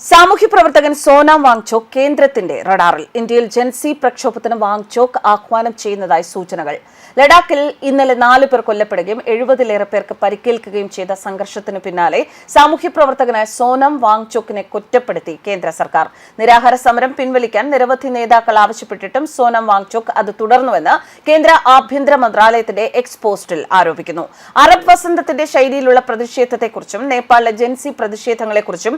സാമൂഹ്യ പ്രവർത്തകൻ സോനാം വാങ്ചോക്ക് കേന്ദ്രത്തിന്റെ റഡാറിൽ ഇന്ത്യയിൽ ജൻസി പ്രക്ഷോഭത്തിന് വാങ്ചോക്ക് ആഹ്വാനം ചെയ്യുന്നതായി സൂചനകൾ. ലഡാക്കിൽ ഇന്നലെ നാല് പേർ കൊല്ലപ്പെടുകയും എഴുപതിലേറെ പേർക്ക് പരിക്കേൽക്കുകയും ചെയ്ത സംഘർഷത്തിന് പിന്നാലെ സാമൂഹ്യ പ്രവർത്തകനായ സോനം വാങ്ചോക്കിനെ കുറ്റപ്പെടുത്തി കേന്ദ്ര സർക്കാർ. നിരാഹാര സമരം പിൻവലിക്കാൻ നിരവധി നേതാക്കൾ ആവശ്യപ്പെട്ടിട്ടും സോനം വാങ്ചോക്ക് അത് തുടർന്നുവെന്ന് കേന്ദ്ര ആഭ്യന്തര മന്ത്രാലയത്തിന്റെ എക്സ് പോസ്റ്റിൽ ആരോപിക്കുന്നു. അറബ് വസന്തത്തിന്റെ ശൈലിയിലുള്ള പ്രതിഷേധത്തെക്കുറിച്ചും നേപ്പാളിലെ ജൻസി പ്രതിഷേധങ്ങളെക്കുറിച്ചും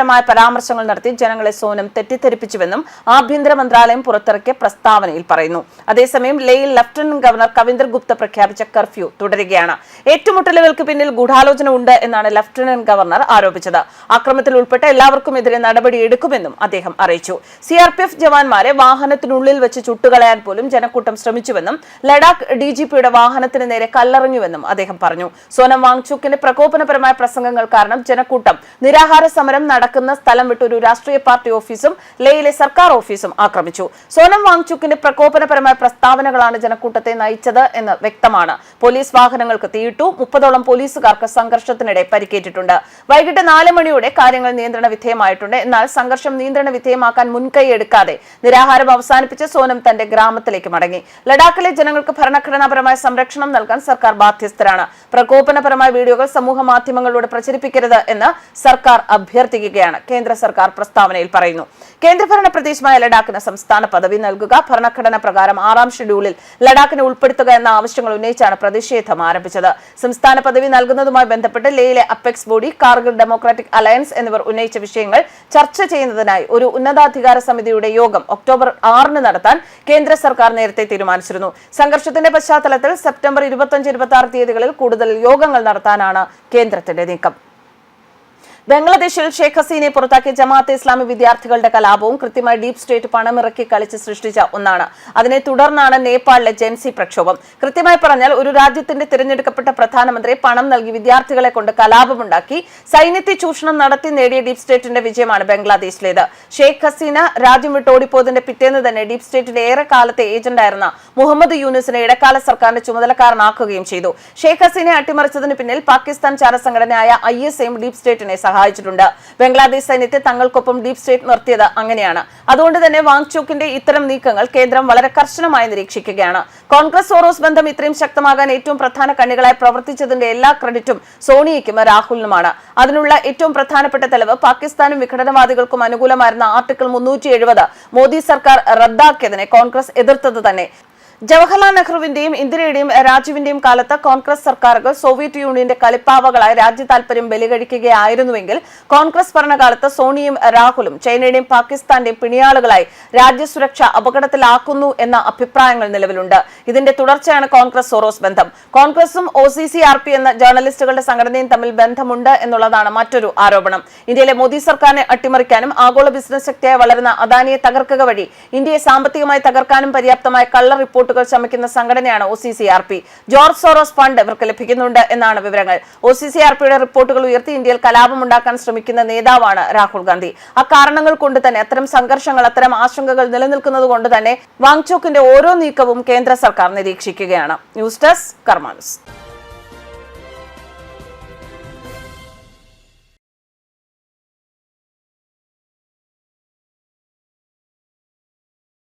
പ്രകോപനപരമായ പരാമർശങ്ങൾ നടത്തി ജനങ്ങളെ സോനം തെറ്റിദ്ധരിപ്പിച്ചുവെന്നും ആഭ്യന്തര മന്ത്രാലയം പുറത്തിറക്കിയ പ്രസ്താവനയിൽ പറയുന്നു. അതേസമയം ലേയിൽ ലഫ്റ്റനന്റ് ഗവർണർ കവിന്ദർ ഗുപ്ത പ്രഖ്യാപിച്ച കർഫ്യൂ തുടരുകയാണ്. ഏറ്റുമുട്ടലുകൾക്ക് പിന്നിൽ ഗൂഢാലോചന ഉണ്ട് എന്നാണ് ലഫ്റ്റനന്റ് ഗവർണർ ആരോപിച്ചത്. ആക്രമത്തിൽ ഉൾപ്പെട്ട എല്ലാവർക്കുമെതിരെ നടപടി എടുക്കുമെന്നും അദ്ദേഹം അറിയിച്ചു. സിആർപിഎഫ് ജവാന്മാരെ വാഹനത്തിനുള്ളിൽ വെച്ച് ചുട്ടുകളയാൻ പോലും ജനക്കൂട്ടം ശ്രമിച്ചുവെന്നും ലഡാക്ക് ഡി ജി പിയുടെ വാഹനത്തിന് നേരെ കല്ലെറിഞ്ഞുവെന്നും അദ്ദേഹം പറഞ്ഞു. സോനം വാങ്ചുക്കിന്റെ പ്രകോപനപരമായ പ്രസംഗങ്ങൾ കാരണം ജനക്കൂട്ടം നിരാഹാര സമരം നടക്കുന്ന സ്ഥലം വിട്ട് ഒരു രാഷ്ട്രീയ പാർട്ടി ഓഫീസും ലേയിലെ സർക്കാർ ഓഫീസും ആക്രമിച്ചു. സോനം വാങ്ചുക്കിന്റെ പ്രകോപനപരമായ പ്രസ്താവനകളാണ് ജനക്കൂട്ടത്തെ നയിച്ചത് എന്ന് വ്യക്തമാണ്. പോലീസ് വാഹനങ്ങൾക്ക് തീയിട്ടു മുപ്പതോളം പോലീസുകാർക്ക് സംഘർഷത്തിനിടെ പരിക്കേറ്റിട്ടുണ്ട്. വൈകിട്ട് നാല് മണിയോടെ കാര്യങ്ങൾ നിയന്ത്രണ വിധേയമായിട്ടുണ്ട്. എന്നാൽ സംഘർഷം നിയന്ത്രണ വിധേയമാക്കാൻ മുൻകൈ എടുക്കാതെ നിരാഹാരം അവസാനിപ്പിച്ച് സോനം തന്റെ ഗ്രാമത്തിലേക്ക് മടങ്ങി. ലഡാക്കിലെ ജനങ്ങൾക്ക് ഭരണഘടനാപരമായ സംരക്ഷണം നൽകാൻ സർക്കാർ ബാധ്യസ്ഥരാണ്. പ്രകോപനപരമായ വീഡിയോകൾ സമൂഹ മാധ്യമങ്ങളിലൂടെ പ്രചരിപ്പിക്കരുത് എന്ന് സർക്കാർ അഭ്യർത്ഥിക്കുകയാണ്. കേന്ദ്ര സർക്കാർ പ്രസ്താവനയിൽ പറയുന്നു. കേന്ദ്രഭരണ പ്രദേശമായ ലഡാക്കിന് സംസ്ഥാന പദവി നൽകുക ഭരണഘടന പ്രകാരം ആറാം ഷെഡ്യൂളിൽ ലഡാക്കിനെ ഉൾപ്പെടുത്തുക എന്ന ആവശ്യങ്ങൾ ഉന്നയിച്ചാണ് പ്രതിഷേധം ആരംഭിച്ചത്. സംസ്ഥാന പദവി നൽകുന്നതുമായി ബന്ധപ്പെട്ട് ലേയിലെ apex body Kargil democratic alliance എന്നിവർ ഉന്നയിച്ച വിഷയങ്ങൾ ചർച്ച ചെയ്യുന്നതിനായി ഒരു ഉന്നതാധികാര സമിതിയുടെ യോഗം ഒക്ടോബർ ആറിന് നടത്താൻ കേന്ദ്ര സർക്കാർ നേരത്തെ തീരുമാനിച്ചിരുന്നു. സംഘർഷത്തിന്റെ പശ്ചാത്തലത്തിൽ സെപ്റ്റംബർ ഇരുപത്തിയഞ്ച് ഇരുപത്തി ആറ് തീയതികളിൽ കൂടുതൽ യോഗങ്ങൾ നടത്താനാണ് കേന്ദ്രത്തിന്റെ നീക്കം. ബംഗ്ലാദേശിൽ ഷെയ്ഖ് ഹസീനെ പുറത്താക്കിയ ജമാഅത്തെ ഇസ്ലാമി വിദ്യാർത്ഥികളുടെ കലാപവും കൃത്യമായി ഡീപ് സ്റ്റേറ്റ് പണമിറക്കി കളിച്ച് സൃഷ്ടിച്ച ഒന്നാണ്. അതിനെ തുടർന്നാണ് നേപ്പാളിലെ ജെൻസി പ്രക്ഷോഭം. കൃത്യമായി പറഞ്ഞാൽ ഒരു രാജ്യത്തിന്റെ തിരഞ്ഞെടുക്കപ്പെട്ട പ്രധാനമന്ത്രി പണം നൽകി വിദ്യാർത്ഥികളെ കൊണ്ട് കലാപമുണ്ടാക്കി സൈന്യത്തെ ചൂഷണം നടത്തി നേടിയ ഡീപ് സ്റ്റേറ്റിന്റെ വിജയമാണ് ബംഗ്ലാദേശിലേത്. ഷെയ്ഖ് ഹസീന രാജ്യം വിട്ട് ഓടിപ്പോയതിന്റെ പിറ്റേന്ന് തന്നെ ഡീപ് സ്റ്റേറ്റിന്റെ ഏറെക്കാലത്തെ ഏജന്റായിരുന്ന മുഹമ്മദ് യൂനുസിനെ ഇടക്കാല സർക്കാരിന്റെ ചുമതലക്കാരനാക്കുകയും ചെയ്തു. ഷെയ്ഖ് ഹസീനെ അട്ടിമറിച്ചതിന് പിന്നിൽ പാകിസ്ഥാൻ ചാരസംഘടനയായ ഐ എസ് ഡീപ് സ്റ്റേറ്റിനെ സഹായിച്ചിട്ടുണ്ട്. ബംഗ്ലാദേശ് സൈന്യത്തെ തങ്ങൾക്കൊപ്പം ഡീപ് സ്റ്റേറ്റ് നിർത്തിയത് അങ്ങനെയാണ്. അതുകൊണ്ട് തന്നെ വാങ്ചോക്കിന്റെ ഇത്തരം നീക്കങ്ങൾ കേന്ദ്രം വളരെ കർശനമായി നിരീക്ഷിക്കുകയാണ്. കോൺഗ്രസ് സോറോസ് ബന്ധം ഇത്രയും ശക്തമാകാൻ ഏറ്റവും പ്രധാന കണ്ണികളായി പ്രവർത്തിച്ചതിന്റെ എല്ലാ ക്രെഡിറ്റും സോണിയയ്ക്കും രാഹുലിനുമാണ്. അതിനുള്ള ഏറ്റവും പ്രധാനപ്പെട്ട തെളിവ് പാകിസ്ഥാനും വിഘടനവാദികൾക്കും അനുകൂലമായിരുന്ന ആർട്ടിക്കിൾ മുന്നൂറ്റി മോദി സർക്കാർ റദ്ദാക്കിയതിനെ കോൺഗ്രസ് എതിർത്തത് തന്നെ. ജവഹർലാൽ നെഹ്റുവിന്റെയും ഇന്ദിരയുടെയും രാജുവിന്റെയും കാലത്ത് കോൺഗ്രസ് സർക്കാരുകൾ സോവിയറ്റ് യൂണിയന്റെ കളിപ്പാവകളായി രാജ്യ താൽപര്യം ബലികഴിക്കുകയായിരുന്നുവെങ്കിൽ കോൺഗ്രസ് ഭരണകാലത്ത് സോണിയും രാഹുലും ചൈനയുടെയും പാകിസ്ഥാന്റെയും പിണിയാളുകളായി രാജ്യസുരക്ഷ അപകടത്തിലാക്കുന്നു എന്ന അഭിപ്രായങ്ങൾ നിലവിലുണ്ട്. ഇതിന്റെ തുടർച്ചയാണ് കോൺഗ്രസ് സോറോസ് ബന്ധം. കോൺഗ്രസും ഒ എന്ന ജേർണലിസ്റ്റുകളുടെ സംഘടനയും തമ്മിൽ ബന്ധമുണ്ട് എന്നുള്ളതാണ് മറ്റൊരു ആരോപണം. ഇന്ത്യയിലെ മോദി സർക്കാരിനെ അട്ടിമറിക്കാനും ആഗോള ബിസിനസ് ശക്തിയായി വളരുന്ന അദാനിയെ തകർക്കുക വഴി ഇന്ത്യയെ സാമ്പത്തികമായി തകർക്കാനും പര്യാപ്തമായ കള്ള റിപ്പോർട്ടുകൾ ചമയ്ക്കുന്ന സംഘടനയാണ് O C C R P George Soros fund ഇവർക്ക് ലഭിക്കുന്നുണ്ട് എന്നാണ് വിവരങ്ങൾ. ഒ സി സി ആർ പിയുടെ റിപ്പോർട്ടുകൾ ഉയർത്തി ഇന്ത്യയിൽ കലാപമുണ്ടാക്കാൻ ശ്രമിക്കുന്ന നേതാവാണ് രാഹുൽ ഗാന്ധി. അക്കാരണങ്ങൾ കൊണ്ട് തന്നെ അത്തരം സംഘർഷങ്ങൾ അത്തരം ആശങ്കകൾ നിലനിൽക്കുന്നത് കൊണ്ട് തന്നെ വാങ്ചോക്കിന്റെ ഓരോ നീക്കവും കേന്ദ്ര സർക്കാർ നിരീക്ഷിക്കുകയാണ്. News desk കർമാനസ്.